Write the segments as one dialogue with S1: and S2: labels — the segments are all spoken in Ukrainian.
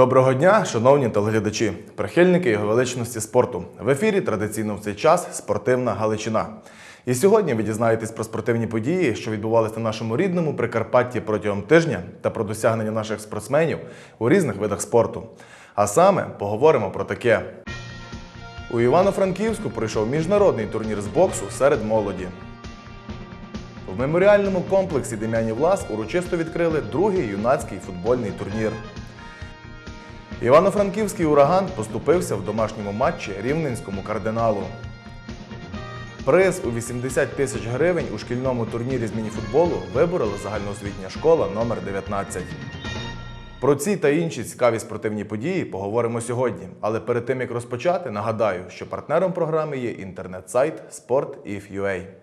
S1: Доброго дня, шановні телеглядачі, прихильники його величності спорту. В ефірі традиційно в цей час спортивна Галичина. І сьогодні ви дізнаєтесь про спортивні події, що відбувалися на нашому рідному Прикарпатті протягом тижня та про досягнення наших спортсменів у різних видах спорту. А саме поговоримо про таке. У Івано-Франківську пройшов міжнародний турнір з боксу серед молоді. В меморіальному комплексі Дем'янів Влас урочисто відкрили другий юнацький футбольний турнір. Івано-Франківський ураган поступився в домашньому матчі рівненському кардиналу. Приз у 80 тисяч гривень у шкільному турнірі з мініфутболу виборола загальноосвітня школа номер 19 Про ці та інші цікаві спортивні події поговоримо сьогодні. Але перед тим як розпочати, нагадаю, що партнером програми є інтернет-сайт SportIF.ua.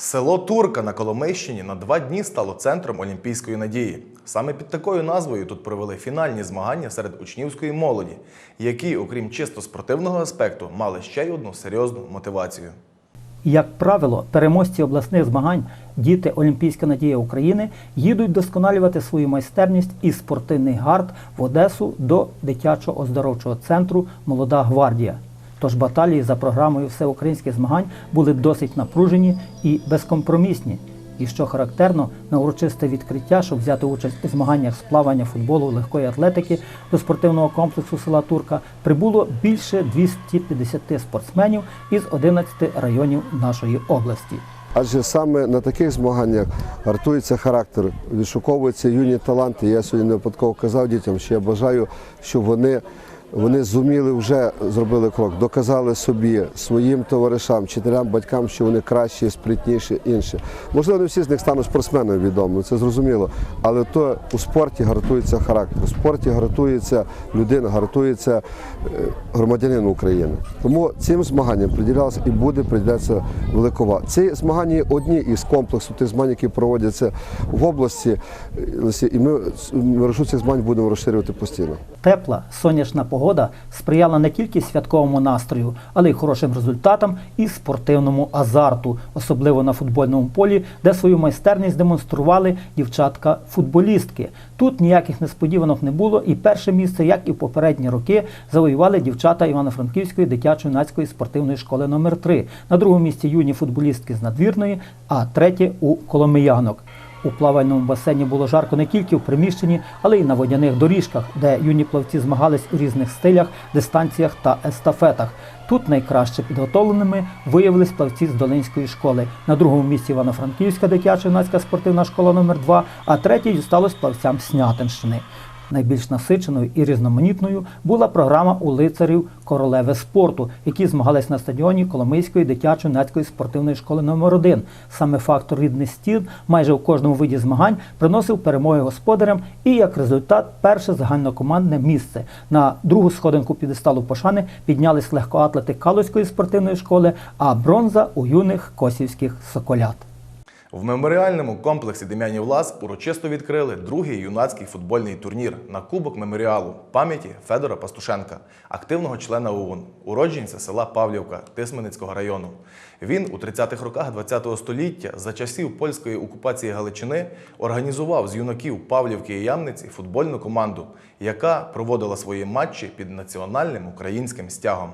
S1: Село Турка на Коломийщині на два дні стало центром Олімпійської надії. Саме під такою назвою тут провели фінальні змагання серед учнівської молоді, які, окрім чисто спортивного аспекту, мали ще й одну серйозну мотивацію.
S2: Як правило, переможці обласних змагань, діти Олімпійська надія України їдуть досконалювати свою майстерність і спортивний гард в Одесу до дитячого оздоровчого центру Молода гвардія. Тож баталії за програмою всеукраїнських змагань були досить напружені і безкомпромісні. І що характерно, на урочисте відкриття, щоб взяти участь у змаганнях з плавання, футболу, легкої атлетики до спортивного комплексу села Турка прибуло більше 250 спортсменів із 11 районів нашої області.
S3: Адже саме на таких змаганнях гартується характер, відшуковуються юні таланти. Я сьогодні не випадково казав дітям, що я бажаю, щоб вони, вони зуміли вже зробили крок, доказали собі, своїм товаришам, вчителям, батькам, що вони кращі, спритніші, інші. Можливо, не всі з них стануть спортсменами відомо, це зрозуміло. Але то у спорті гартується характер, у спорті гартується людина, гартується е, громадянин України. Тому цим змаганням приділялося і буде приділятися велика увага. Ці змагання є одні із комплексу тих змагань, які проводяться в області, Е, і ми мережу цих змагань будемо розширювати постійно.
S2: Тепла сонячна погода сприяла не тільки святковому настрою, але й хорошим результатам і спортивному азарту, особливо на футбольному полі, де свою майстерність демонстрували дівчатка-футболістки. Тут ніяких несподіванок не було, і перше місце, як і в попередні роки, завоювали дівчата Івано-Франківської дитячо-юнацької спортивної школи номер 3 На другому місці юні футболістки з надвірної, а третє у Коломиянок. У плавальному басейні було жарко не тільки в приміщенні, але й на водяних доріжках, де юні плавці змагались у різних стилях, дистанціях та естафетах. Тут найкраще підготовленими виявились плавці з Долинської школи. На другому місці Івано-Франківська дитяча юнацька спортивна школа номер 2 а третій сталося плавцям Снятинщини. Найбільш насиченою і різноманітною була програма у лицарів королеви спорту, які змагались на стадіоні Коломийської дитячо-юнацької спортивної школи номер 1 Саме фактор рідних стін майже у кожному виді змагань приносив перемоги господарям і як результат перше загальнокомандне місце. На другу сходинку підесталу пошани піднялись легкоатлети Калузької спортивної школи, а бронза у юних косівських соколят.
S1: В меморіальному комплексі Дем'янів Влас урочисто відкрили другий юнацький футбольний турнір на Кубок меморіалу пам'яті Федора Пастушенка, активного члена ОУН, уродженця села Павлівка Тисменицького району. Він у 30-х роках ХХ століття за часів польської окупації Галичини організував з юнаків Павлівки і Ямниці футбольну команду, яка проводила свої матчі під національним українським стягом.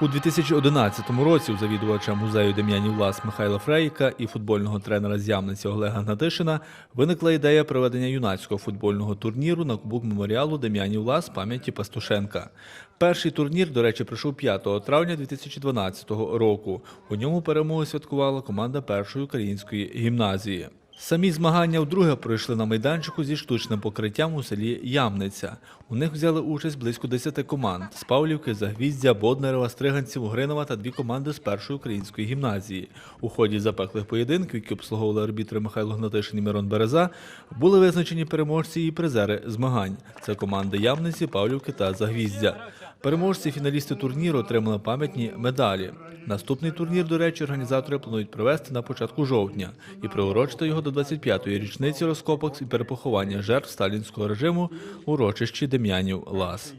S4: У 2011 році у завідувача музею Дем'янів Влас Михайла Фрейка і футбольного тренера з Ямниці Олега Гнатишина виникла ідея проведення юнацького футбольного турніру на Кубок меморіалу Дем'янів Влас пам'яті Пастушенка. Перший турнір, до речі, пройшов 5 травня 2012 року. У ньому перемогу святкувала команда першої української гімназії. Самі змагання вдруге пройшли на майданчику зі штучним покриттям у селі Ямниця. У них взяли участь близько 10 команд з Павлівки, Загвіздя, Боднерева, Стриганців, Угринова та дві команди з першої української гімназії. У ході запеклих поєдинків, які обслуговували арбітри Михайло Гнатишин і Мирон Береза, були визначені переможці і призери змагань. Це команди Ямниці, Павлівки та Загвіздя. Переможці фіналісти турніру отримали пам'ятні медалі. Наступний турнір, до речі, організатори планують провести на початку жовтня і приурочити його до 25-ї річниці розкопок і перепоховання жертв сталінського режиму урочищі Дем'янів Лас.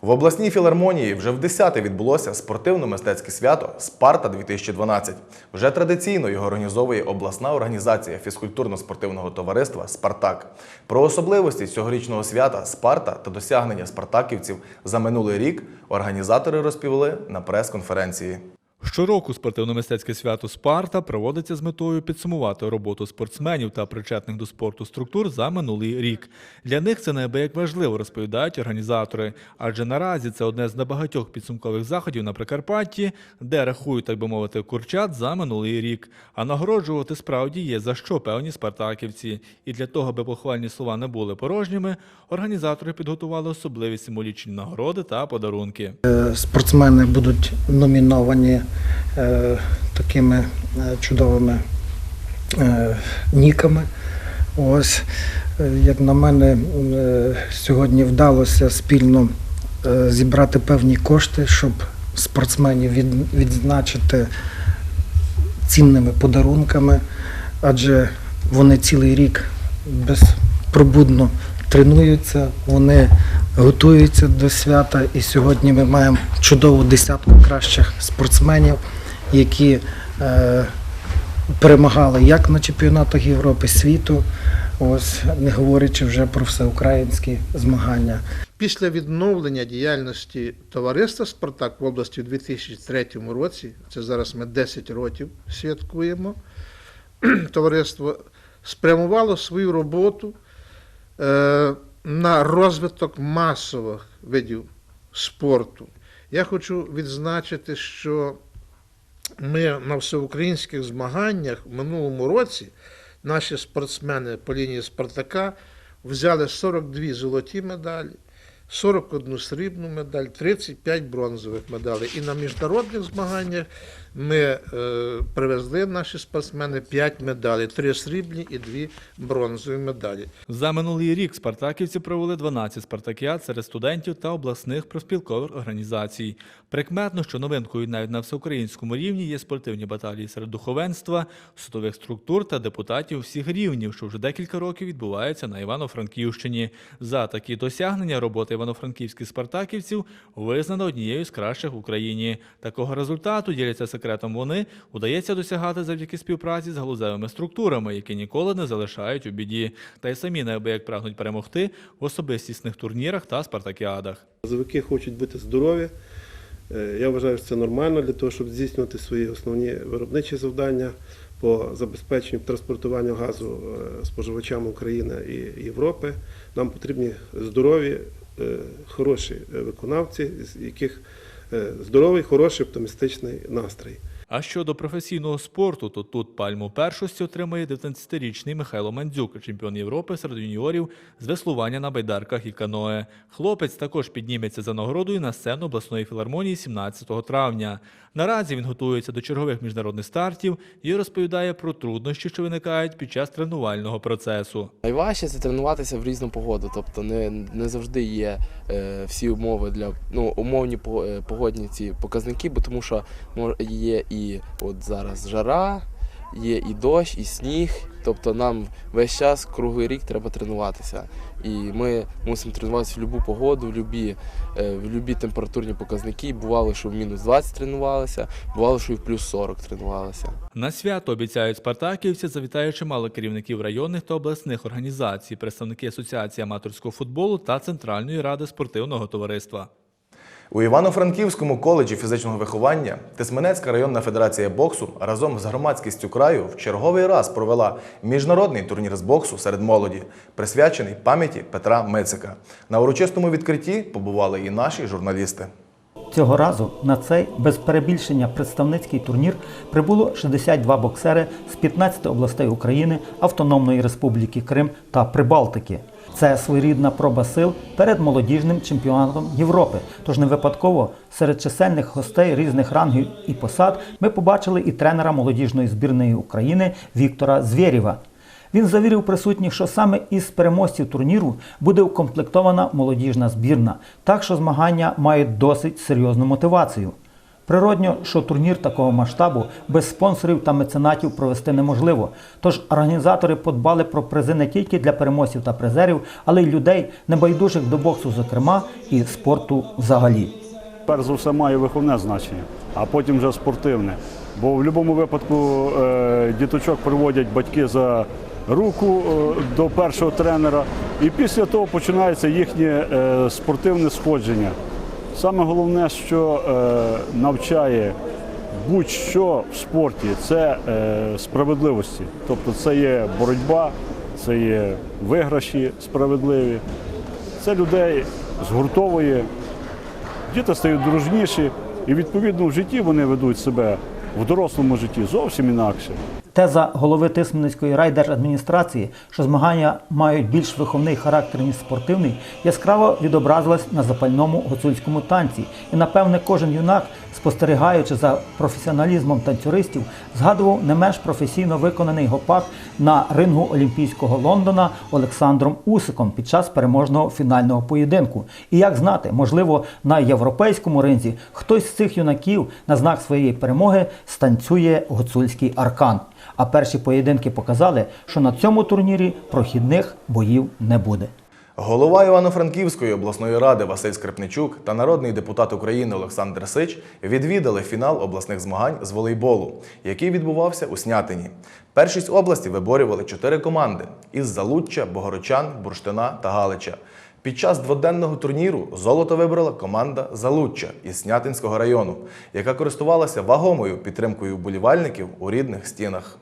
S1: В обласній філармонії вже в 10-те відбулося спортивно-мистецьке свято Спарта 2012. Вже традиційно його організовує обласна організація фізкультурно-спортивного товариства Спартак. Про особливості цьогорічного свята Спарта та досягнення спартаківців за минулий рік організатори розповіли на прес-конференції.
S4: Щороку спортивно-мистецьке свято Спарта проводиться з метою підсумувати роботу спортсменів та причетних до спорту структур за минулий рік. Для них це неабияк важливо, розповідають організатори. Адже наразі це одне з небагатьох підсумкових заходів на Прикарпатті, де рахують, так би мовити, курчат за минулий рік. А нагороджувати справді є за що певні спартаківці. І для того, аби похвальні слова не були порожніми, організатори підготували особливі символічні нагороди та подарунки.
S5: спортсмени будуть номіновані е, такими е, чудовими е, ніками. Ось, е, як на мене, е, сьогодні вдалося спільно е, зібрати певні кошти, щоб спортсменів від, відзначити цінними подарунками, адже вони цілий рік безпробудно тренуються, вони готуються до свята. І сьогодні ми маємо чудову десятку кращих спортсменів, які е, перемагали як на чемпіонатах Європи, світу, ось не говорячи вже про всеукраїнські змагання.
S6: Після відновлення діяльності товариства Спартак в області у 2003 році, це зараз ми 10 років святкуємо, товариство спрямувало свою роботу е, на розвиток масових видів спорту. Я хочу відзначити, що ми на всеукраїнських змаганнях в минулому році наші спортсмени по лінії Спартака взяли 42 золоті медалі, 41 срібну медаль, 35 бронзових медалей. І на міжнародних змаганнях ми е, привезли наші спортсмени 5 медалей, 3 срібні і 2 бронзові медалі.
S4: За минулий рік спартаківці провели 12 спартакіад серед студентів та обласних проспілкових організацій. Прикметно, що новинкою навіть на всеукраїнському рівні є спортивні баталії серед духовенства, судових структур та депутатів всіх рівнів, що вже декілька років відбуваються на Івано-Франківщині. За такі досягнення робота івано-франківських спартаківців визнана однією з кращих в Україні. Такого результату діляться секретом вони удається досягати завдяки співпраці з галузевими структурами, які ніколи не залишають у біді, та й самі неабияк прагнуть перемогти в особистісних турнірах та спартакіадах.
S7: Газовики хочуть бути здорові. Е, Я вважаю, що це нормально для того, щоб здійснювати свої основні виробничі завдання по забезпеченню транспортуванню газу е, споживачам України і Європи. Нам потрібні здорові, е, хороші виконавці, з яких здоровий, хороший, оптимістичний настрій.
S4: А щодо професійного спорту, то тут пальму першості отримає 19-річний Михайло Мандзюк, чемпіон Європи серед юніорів з веслування на байдарках і каное. Хлопець також підніметься за нагородою на сцену обласної філармонії 17 травня. Наразі він готується до чергових міжнародних стартів і розповідає про труднощі, що виникають під час тренувального процесу.
S8: Найважче це тренуватися в різну погоду, тобто не, не завжди є е, всі умови для ну, умовні е, погодні ці показники, бо тому що є і от зараз жара, є і дощ, і сніг. Тобто нам весь час, круглий рік треба тренуватися. І ми мусимо тренуватися в будь-яку погоду, в любі, е, в любі температурні показники. Бувало, що в мінус 20 тренувалися, бувало, що і в плюс 40 тренувалися.
S4: На свято обіцяють спартаківці, завітає чимало керівників районних та обласних організацій, представники Асоціації аматорського футболу та Центральної ради спортивного товариства.
S1: У Івано-Франківському коледжі фізичного виховання Тисменецька районна федерація боксу разом з громадськістю краю в черговий раз провела міжнародний турнір з боксу серед молоді, присвячений пам'яті Петра Мицика. На урочистому відкритті побували і наші журналісти.
S2: Цього разу на цей без перебільшення представницький турнір прибуло 62 боксери з 15 областей України, Автономної Республіки Крим та Прибалтики. Це своєрідна проба сил перед молодіжним чемпіонатом Європи. Тож не випадково серед чисельних гостей різних рангів і посад ми побачили і тренера молодіжної збірної України Віктора Звєрєва. Він завірив присутніх, що саме із переможців турніру буде укомплектована молодіжна збірна, так що змагання мають досить серйозну мотивацію. Природньо, що турнір такого масштабу без спонсорів та меценатів провести неможливо. Тож організатори подбали про призи не тільки для переможців та призерів, але й людей, небайдужих до боксу, зокрема, і спорту взагалі.
S9: перш за все має виховне значення, а потім вже спортивне. Бо в будь-якому випадку е, діточок приводять батьки за руку е, до першого тренера, і після того починається їхнє е, спортивне сходження. Саме головне, що е, навчає будь-що в спорті, це е, справедливості. Тобто це є боротьба, це є виграші справедливі, це людей згуртовує, діти стають дружніші, і відповідно в житті вони ведуть себе в дорослому житті зовсім інакше.
S2: Теза голови Тисменницької райдержадміністрації, що змагання мають більш виховний характер, ніж спортивний, яскраво відобразилась на запальному гуцульському танці. І, напевне, кожен юнак, спостерігаючи за професіоналізмом танцюристів, згадував не менш професійно виконаний гопак на рингу Олімпійського Лондона Олександром Усиком під час переможного фінального поєдинку. І як знати, можливо, на європейському ринзі хтось з цих юнаків на знак своєї перемоги станцює гуцульський аркан. А перші поєдинки показали, що на цьому турнірі прохідних боїв не буде.
S1: Голова Івано-Франківської обласної ради Василь Скрипничук та народний депутат України Олександр Сич відвідали фінал обласних змагань з волейболу, який відбувався у Снятині. Першість області виборювали чотири команди із Залуччя, Богородчан, Бурштина та Галича. Під час дводенного турніру золото вибрала команда Залуччя із Снятинського району, яка користувалася вагомою підтримкою вболівальників у рідних стінах.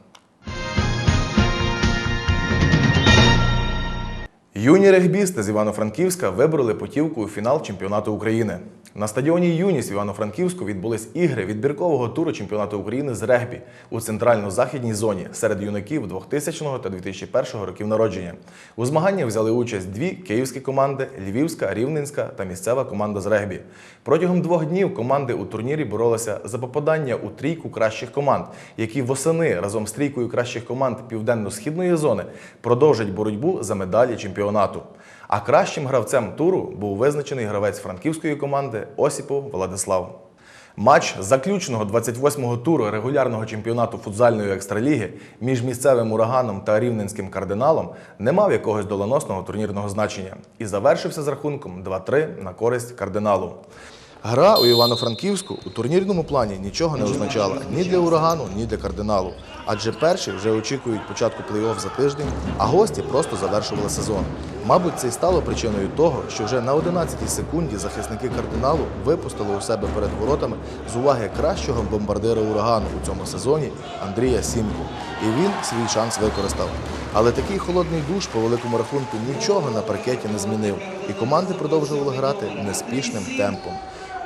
S1: Юні регбісти з Івано-Франківська вибороли путівку у фінал чемпіонату України. На стадіоні Юніс в Івано-Франківську відбулись ігри відбіркового туру чемпіонату України з регбі у центрально-західній зоні серед юнаків 2000 та 2001 років народження. У змаганнях взяли участь дві київські команди Львівська, Рівненська та місцева команда з регбі. Протягом двох днів команди у турнірі боролися за попадання у трійку кращих команд, які восени разом з трійкою кращих команд південно-східної зони продовжать боротьбу за медалі чемпіонату. А кращим гравцем туру був визначений гравець франківської команди Осіпов Владислав. Матч заключного 28-го туру регулярного чемпіонату футзальної екстраліги між місцевим ураганом та рівненським кардиналом не мав якогось доленосного турнірного значення і завершився з рахунком 2-3 на користь кардиналу. Гра у Івано-Франківську у турнірному плані нічого не означала ні для урагану, ні для кардиналу. Адже перші вже очікують початку плей-офф за тиждень, а гості просто завершували сезон. Мабуть, це й стало причиною того, що вже на 11-й секунді захисники кардиналу випустили у себе перед воротами з уваги кращого бомбардира урагану у цьому сезоні Андрія Сімку. І він свій шанс використав. Але такий холодний душ по великому рахунку нічого на паркеті не змінив, і команди продовжували грати неспішним темпом.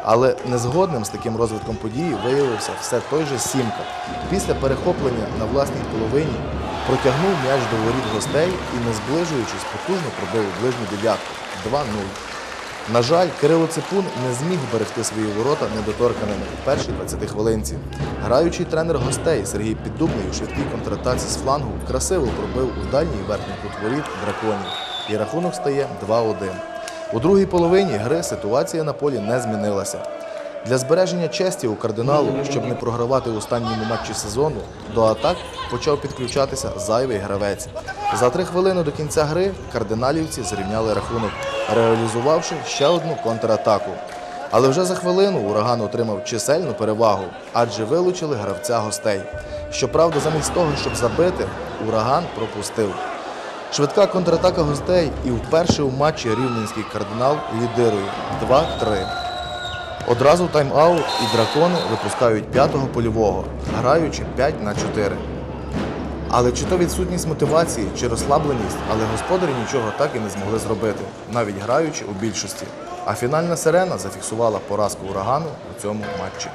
S1: Але незгодним з таким розвитком події виявився все той же Сімка. Після перехоплення на власній половині протягнув м'яч до воріт гостей і, не зближуючись, потужно пробив у ближню дев'ятку 2-0. На жаль, Кирило Ципун не зміг берегти свої ворота недоторканими у першій 20 хвилинці. Граючий тренер гостей Сергій Піддубний у швидкій контратаці з флангу красиво пробив у дальній верхній кут воріт драконів. І рахунок стає 2-1. У другій половині гри ситуація на полі не змінилася. Для збереження честі у кардиналу, щоб не програвати у останньому матчі сезону, до атак почав підключатися зайвий гравець. За три хвилини до кінця гри кардиналівці зрівняли рахунок, реалізувавши ще одну контратаку. Але вже за хвилину ураган отримав чисельну перевагу, адже вилучили гравця гостей. Щоправда, замість того, щоб забити, ураган пропустив. Швидка контратака гостей і вперше у матчі рівненський кардинал лідирує 2-3. Одразу тайм-аут і дракони випускають п'ятого польового, граючи 5 на 4. Але чи то відсутність мотивації, чи розслабленість, але господарі нічого так і не змогли зробити, навіть граючи у більшості. А фінальна сирена зафіксувала поразку урагану у цьому матчі.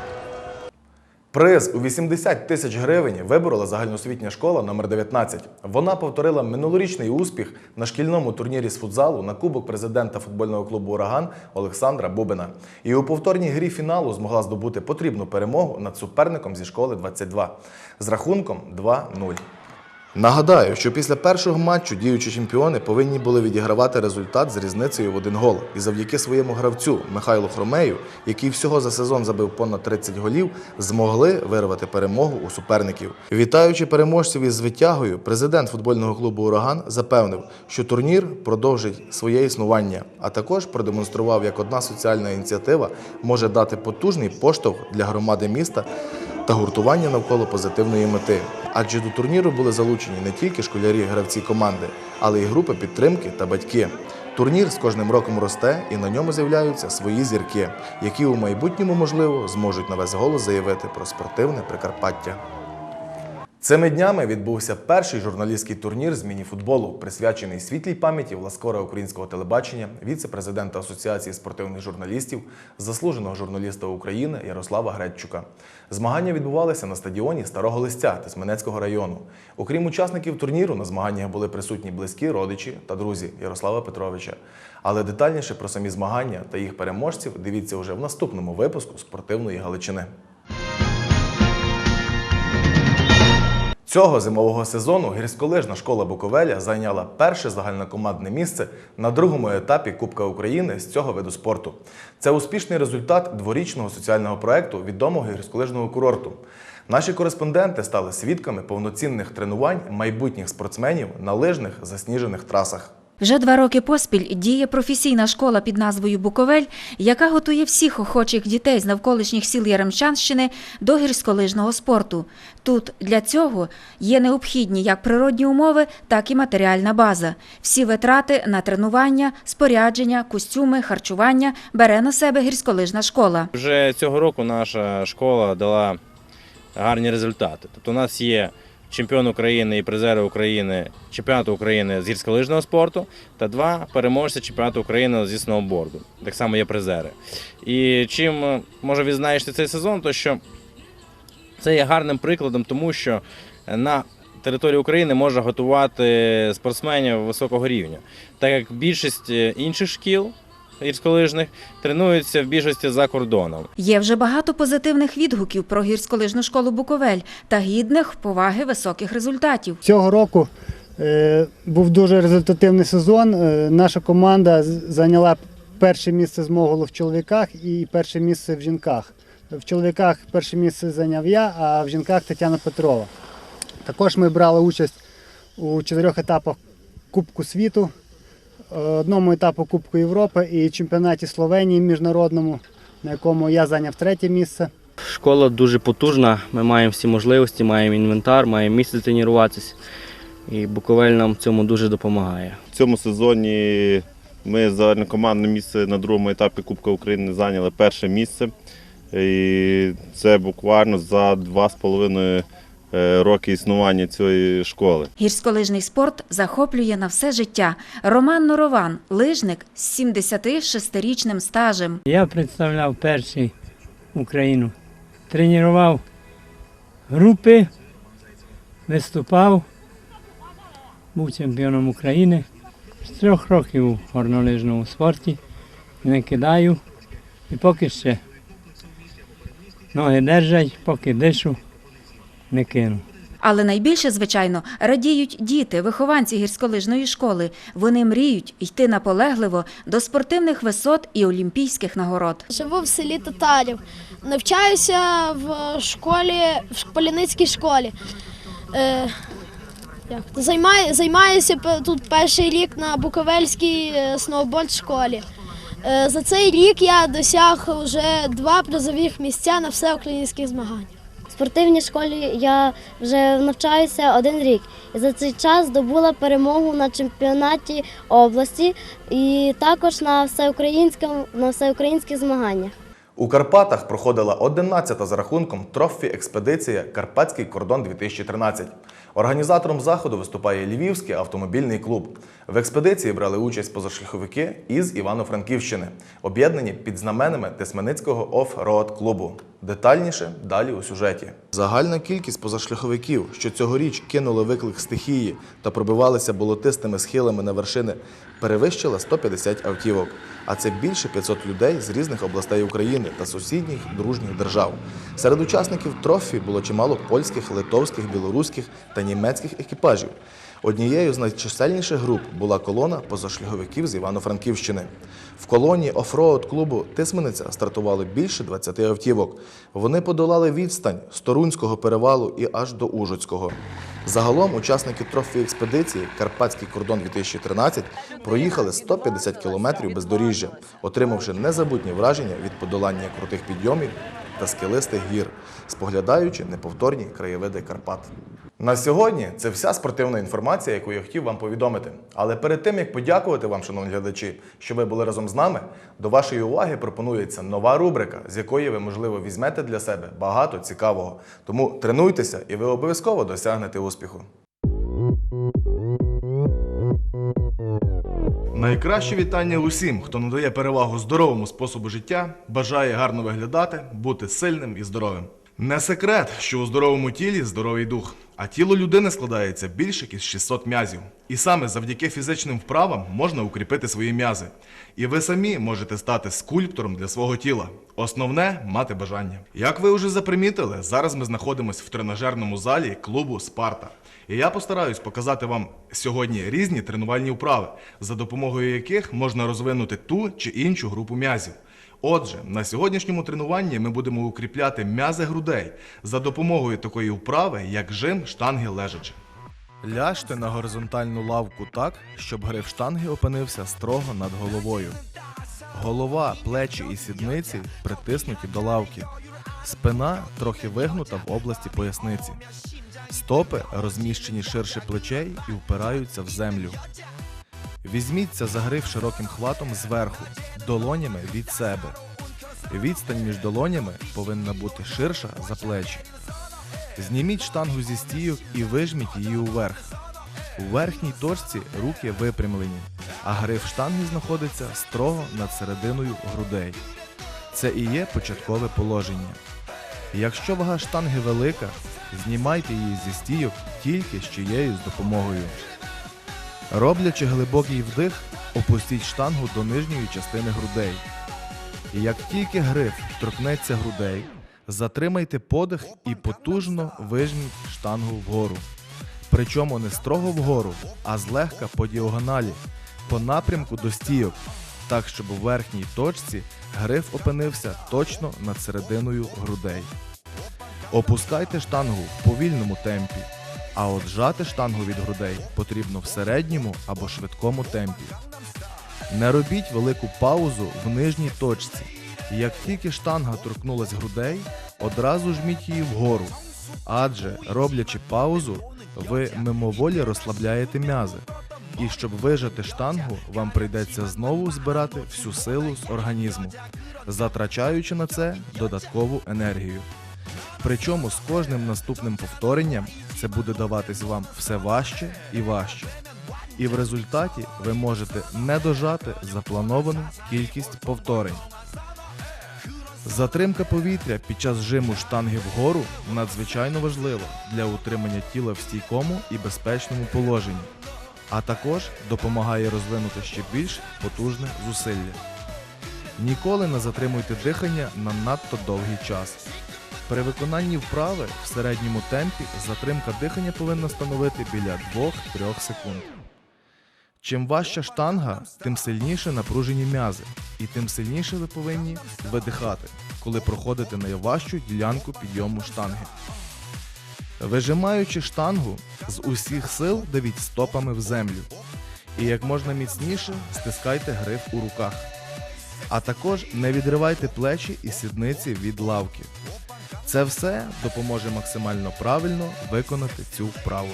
S1: Приз у 80 тисяч гривень виборола загальноосвітня школа номер 19 Вона повторила минулорічний успіх на шкільному турнірі з футзалу на Кубок президента футбольного клубу Ураган Олександра Бубина. І у повторній грі фіналу змогла здобути потрібну перемогу над суперником зі школи 22 з рахунком 2-0. Нагадаю, що після першого матчу діючі чемпіони повинні були відігравати результат з різницею в один гол. І завдяки своєму гравцю Михайлу Хромею, який всього за сезон забив понад 30 голів, змогли вирвати перемогу у суперників. Вітаючи переможців із звитягою, президент футбольного клубу Ураган запевнив, що турнір продовжить своє існування, а також продемонстрував, як одна соціальна ініціатива може дати потужний поштовх для громади міста та гуртування навколо позитивної мети. Адже до турніру були залучені не тільки школярі, гравці команди, але й групи підтримки та батьки. Турнір з кожним роком росте і на ньому з'являються свої зірки, які у майбутньому, можливо, зможуть на весь голос заявити про спортивне Прикарпаття. Цими днями відбувся перший журналістський турнір з мініфутболу, присвячений світлій пам'яті Власкора українського телебачення, віце-президента Асоціації спортивних журналістів, заслуженого журналіста України Ярослава Гречука. Змагання відбувалися на стадіоні Старого Листя Тисменецького району. Окрім учасників турніру, на змаганнях були присутні близькі родичі та друзі Ярослава Петровича. Але детальніше про самі змагання та їх переможців дивіться уже в наступному випуску спортивної Галичини. Цього зимового сезону гірськолижна школа Буковеля зайняла перше загальнокомандне місце на другому етапі Кубка України з цього виду спорту. Це успішний результат дворічного соціального проекту відомого гірськолижного курорту. Наші кореспонденти стали свідками повноцінних тренувань майбутніх спортсменів на лижних засніжених трасах.
S10: Вже два роки поспіль діє професійна школа під назвою Буковель, яка готує всіх охочих дітей з навколишніх сіл Яремчанщини до гірськолижного спорту. Тут для цього є необхідні як природні умови, так і матеріальна база. Всі витрати на тренування, спорядження, костюми, харчування бере на себе гірськолижна школа.
S11: Вже цього року наша школа дала гарні результати. Тобто у нас є чемпіон України і призери України чемпіонату України з гірськолижного спорту та два переможці чемпіонату України зі сноуборду. Так само є призери. І чим е, може відзначити цей сезон, то що це є гарним прикладом, тому що на території України можна готувати спортсменів високого рівня, так як більшість е, інших шкіл гірськолижних тренуються в більшості за кордоном.
S10: Є вже багато позитивних відгуків про гірськолижну школу Буковель та гідних поваги високих результатів.
S12: Цього року е, був дуже результативний сезон. Е, наша команда зайняла перше місце з моголу в чоловіках і перше місце в жінках. В чоловіках перше місце зайняв я, а в жінках Тетяна Петрова. Також ми брали участь у чотирьох етапах Кубку світу, одному етапу Кубку Європи і чемпіонаті Словенії міжнародному, на якому я зайняв третє місце.
S13: Школа дуже потужна, ми маємо всі можливості, маємо інвентар, маємо місце тренуватися. І Буковель нам в цьому дуже допомагає.
S14: В цьому сезоні ми за командне місце на другому етапі Кубка України зайняли перше місце. І це буквально за два з половиною роки існування цієї школи.
S10: Гірськолижний спорт захоплює на все життя. Роман Норован, лижник з 76-річним стажем.
S15: Я представляв перший Україну. Тренував групи, виступав, був чемпіоном України. З трьох років у горнолижному спорті. Не кидаю. І поки ще ноги держать, поки дишу, не кину.
S10: Але найбільше, звичайно, радіють діти, вихованці гірськолижної школи. Вони мріють йти наполегливо до спортивних висот і олімпійських нагород.
S16: Живу в селі Татарів. Навчаюся в школі, в Поліницькій школі. Е, як? Займаю, займаюся тут перший рік на Буковельській е, сноуборд школі. Е, за цей рік я досяг вже два призових місця на всеукраїнських змаганнях.
S17: В спортивній школі я вже навчаюся один рік. І за цей час здобула перемогу на чемпіонаті області і також на всеукраїнському на всеукраїнських змаганнях.
S1: У Карпатах проходила 11-та за рахунком трофі-експедиція Карпатський кордон 2013. Організатором заходу виступає Львівський автомобільний клуб. В експедиції брали участь позашляховики із Івано-Франківщини, об'єднані під знаменами Тисменицького оф-роад клубу. Детальніше далі у сюжеті. Загальна кількість позашляховиків, що цьогоріч кинули виклик стихії та пробивалися болотистими схилами на вершини, перевищила 150 автівок. А це більше 500 людей з різних областей України та сусідніх дружніх держав. Серед учасників трофі було чимало польських, литовських, білоруських та німецьких екіпажів. Однією з найчисельніших груп була колона позашляховиків з Івано-Франківщини. В колоні офроуд клубу Тисмениця стартували більше 20 автівок. Вони подолали відстань з Торунського перевалу і аж до Ужгородського. Загалом учасники трофі експедиції Карпатський кордон 2013 проїхали 150 кілометрів бездоріжжя, отримавши незабутні враження від подолання крутих підйомів та скелистих гір, споглядаючи неповторні краєвиди Карпат. На сьогодні це вся спортивна інформація, яку я хотів вам повідомити. Але перед тим як подякувати вам, шановні глядачі, що ви були разом з нами, до вашої уваги пропонується нова рубрика, з якої ви, можливо, візьмете для себе багато цікавого. Тому тренуйтеся, і ви обов'язково досягнете успіху. Найкраще вітання усім, хто надає перевагу здоровому способу життя, бажає гарно виглядати, бути сильним і здоровим. Не секрет, що у здоровому тілі здоровий дух, а тіло людини складається більше із 600 м'язів. І саме завдяки фізичним вправам можна укріпити свої м'язи. І ви самі можете стати скульптором для свого тіла. Основне мати бажання. Як ви вже запримітили, зараз ми знаходимося в тренажерному залі клубу Спарта. І я постараюсь показати вам сьогодні різні тренувальні вправи, за допомогою яких можна розвинути ту чи іншу групу м'язів. Отже, на сьогоднішньому тренуванні ми будемо укріпляти м'язи грудей за допомогою такої вправи, як жим штанги лежачи. Ляжте на горизонтальну лавку так, щоб гриф штанги опинився строго над головою. Голова, плечі і сідниці притиснуті до лавки. Спина трохи вигнута в області поясниці. Стопи розміщені ширше плечей і впираються в землю. Візьміться за гриф широким хватом зверху, долонями від себе. Відстань між долонями повинна бути ширша за плечі. Зніміть штангу зі стійок і вижміть її уверх. У верхній точці руки випрямлені, а гриф штанги знаходиться строго над серединою грудей. Це і є початкове положення. Якщо вага штанги велика, знімайте її зі стійок тільки з чиєюсь допомогою. Роблячи глибокий вдих, опустіть штангу до нижньої частини грудей. І як тільки гриф торкнеться грудей, затримайте подих і потужно вижміть штангу вгору. Причому не строго вгору, а злегка по діагоналі, по напрямку до стійок, так щоб у верхній точці гриф опинився точно над серединою грудей. Опускайте штангу в повільному темпі, а от жати штангу від грудей потрібно в середньому або швидкому темпі. Не робіть велику паузу в нижній точці. Як тільки штанга торкнулась грудей, одразу жміть її вгору. Адже, роблячи паузу, ви мимоволі розслабляєте м'язи. І щоб вижати штангу, вам прийдеться знову збирати всю силу з організму, затрачаючи на це додаткову енергію. Причому з кожним наступним повторенням це буде даватись вам все важче і важче. І в результаті ви можете не дожати заплановану кількість повторень. Затримка повітря під час жиму штанги вгору надзвичайно важлива для утримання тіла в стійкому і безпечному положенні, а також допомагає розвинути ще більш потужне зусилля. Ніколи не затримуйте дихання на надто довгий час. При виконанні вправи в середньому темпі затримка дихання повинна становити біля 2-3 секунд. Чим важча штанга, тим сильніше напружені м'язи, і тим сильніше ви повинні видихати, коли проходите найважчу ділянку підйому штанги. Вижимаючи штангу, з усіх сил давіть стопами в землю. І як можна міцніше стискайте гриф у руках. А також не відривайте плечі і сідниці від лавки. Це все допоможе максимально правильно виконати цю вправу.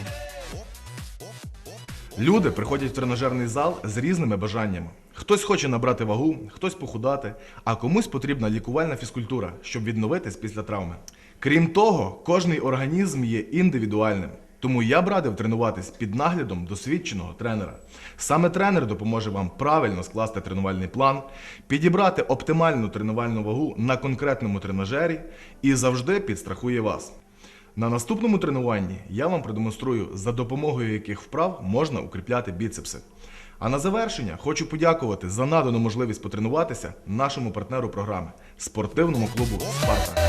S1: Люди приходять в тренажерний зал з різними бажаннями. Хтось хоче набрати вагу, хтось похудати, а комусь потрібна лікувальна фізкультура, щоб відновитись після травми. Крім того, кожний організм є індивідуальним. Тому я б радив тренуватись під наглядом досвідченого тренера. Саме тренер допоможе вам правильно скласти тренувальний план, підібрати оптимальну тренувальну вагу на конкретному тренажері і завжди підстрахує вас. На наступному тренуванні я вам продемонструю, за допомогою яких вправ можна укріпляти біцепси. А на завершення хочу подякувати за надану можливість потренуватися нашому партнеру програми спортивному клубу Спарта.